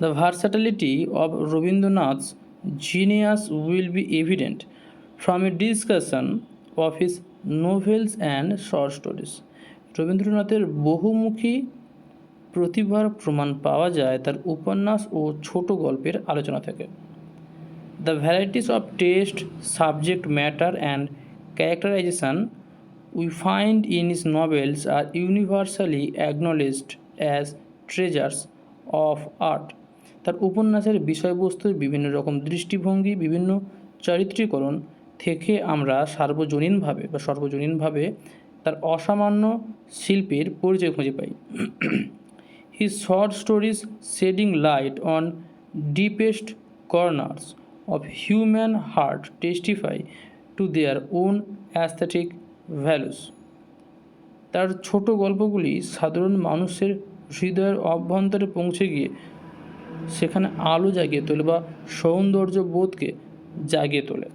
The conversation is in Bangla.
The versatility of Rabindranath's genius will be evident from a discussion of his novels and short stories. রবীন্দ্রনাথের বহুমুখী প্রতিভার প্রমাণ পাওয়া যায় তার উপন্যাস ও ছোট গল্পের আলোচনা থেকে The varieties of taste, subject matter, and characterization we find in his novels are universally acknowledged as treasures of art. তার উপন্যাসের বিষয়বস্তুর বিভিন্ন রকম দৃষ্টিভঙ্গি, বিভিন্ন চরিত্রীকরণ থেকে আমরা সার্বজনীনভাবে বা সর্বজনীনভাবে তার অসামান্য শিল্পের পরিচয় খুঁজে পাই। His short stories shading light on deepest corners of human heart testify to their own aesthetic values তার ছোট গল্পগুলি সাধারণ মানুষের হৃদয়ের অভ্যন্তরে পৌঁছে গিয়ে সেখানে আলো জাগিয়ে তোলে বা সৌন্দর্য বোধকে জাগিয়ে তোলে।